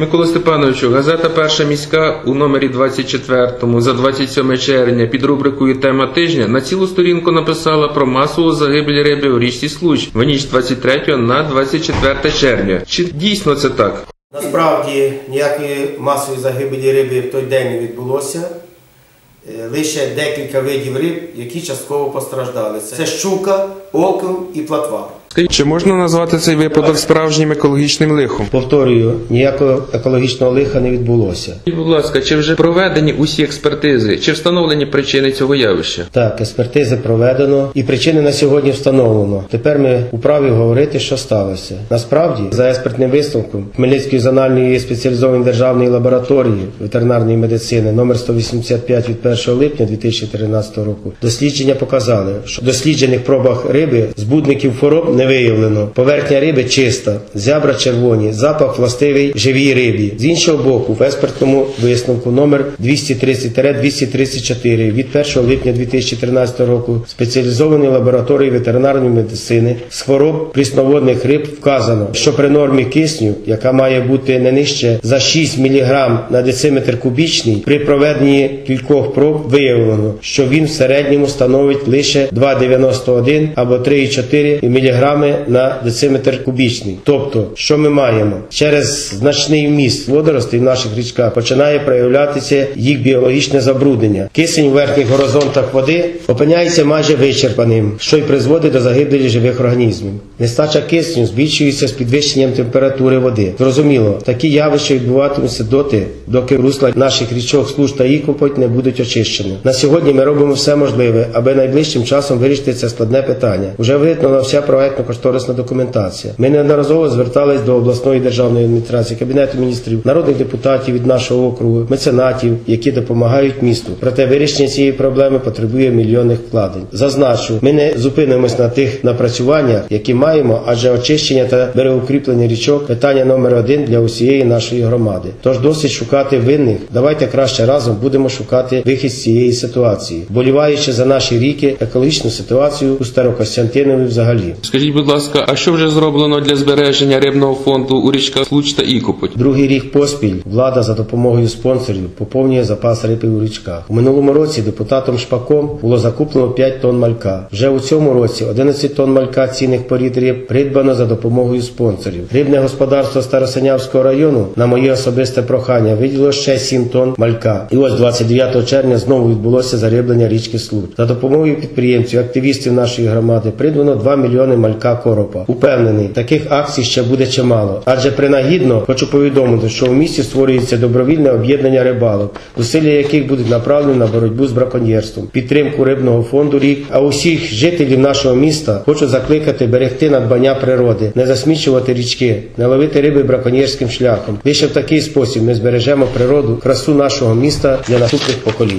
Микола Степановичу, газета Перша міська у номері 24 за 27 червня під рубрикою Тема тижня на цілу сторінку написала про масову загибель риби у річці Случ в ніч 23 на 24 червня. Чи дійсно це так? Насправді ніякої масової загибелі риби в той день не відбулося. Е, Лише декілька видів риб, які частково постраждали. Це щука, окунь і платва. Чи можна назвати цей випадок справжнім екологічним лихом? Повторюю, ніякого екологічного лиха не відбулося. І, будь ласка, чи вже проведені усі експертизи, чи встановлені причини цього явища? Так, експертизи проведено і причини на сьогодні встановлено. Тепер ми управі говорити, що сталося. Насправді, за експертним висновком Хмельницької зональної спеціалізованої державної лабораторії ветеринарної медицини номер 185 від 1 липня 2013 року дослідження показали, що в досліджених пробах риби збудників хвороб не виявлено. Поверхня риби чиста, зябра червоні, запах властивий живій рибі. З іншого боку, в експертному висновку номер 230-234 від 1 липня 2013 року спеціалізованої лабораторії ветеринарної медицини з хвороб прісноводних риб вказано, що при нормі кисню, яка має бути не нижче за 6 мг на дециметр кубічний, при проведенні кількох проб виявлено, що він в середньому становить лише 2,91 або 3,4 мг на дециметр кубічний. Тобто, що ми маємо? Через значний вміст водоростей в наших річках починає проявлятися їх біологічне забруднення. Кисень у верхніх горизонтах води опиняється майже вичерпаним, що й призводить до загибелі живих організмів. Нестача кисню збільшується з підвищенням температури води. Зрозуміло, такі явища відбуватимуться доти, доки русла наших річок Случ та Ікопоть не будуть очищені. На сьогодні ми робимо все можливе, аби найближчим часом вирішити це складне питання. Уже виконана вся проектно-кошторисна документація. Ми неодноразово звертались до обласної державної адміністрації, кабінету міністрів, народних депутатів від нашого округу, меценатів, які допомагають місту. Проте вирішення цієї проблеми потребує мільйонних вкладень. Зазначу, ми не зупинимось на тих напрацюваннях, які маємо, адже очищення та берегоукріплення річок питання номер один для усієї нашої громади. Тож досить шукати винних. Давайте краще разом будемо шукати вихід з цієї ситуації, боліваючи за наші ріки, екологічну ситуацію у Старокостянтинові взагалі. Скажіть, будь ласка, а що вже зроблено для збереження рибного фонду у річках Случ та Ікопоть? Другий рік поспіль влада за допомогою спонсорів поповнює запас риби у річках. У минулому році депутатом Шпаком було закуплено 5 тонн малька. Вже у цьому році 11 тонн малька цінних порід риб придбано за допомогою спонсорів. Рибне господарство Старосинявського району на моє особисте прохання виділило ще 7 тонн малька. І ось 29 червня знову відбулося зариблення річки Случ. За допомогою підприємців, активістів нашої громади придбано 2 мільйони малька коропа. Упевнений, таких акцій ще буде чимало. Адже принагідно хочу повідомити, що у місті створюється добровільне об'єднання рибалок, зусилля яких будуть направлені на боротьбу з браконьєрством, підтримку рибного фонду рік. А усіх жителів нашого міста хочу закликати берегти надбання природи, не засмічувати річки, не ловити риби браконьєрським шляхом. Лише в такий спосіб ми збережемо природу, красу нашого міста для наступних поколінь.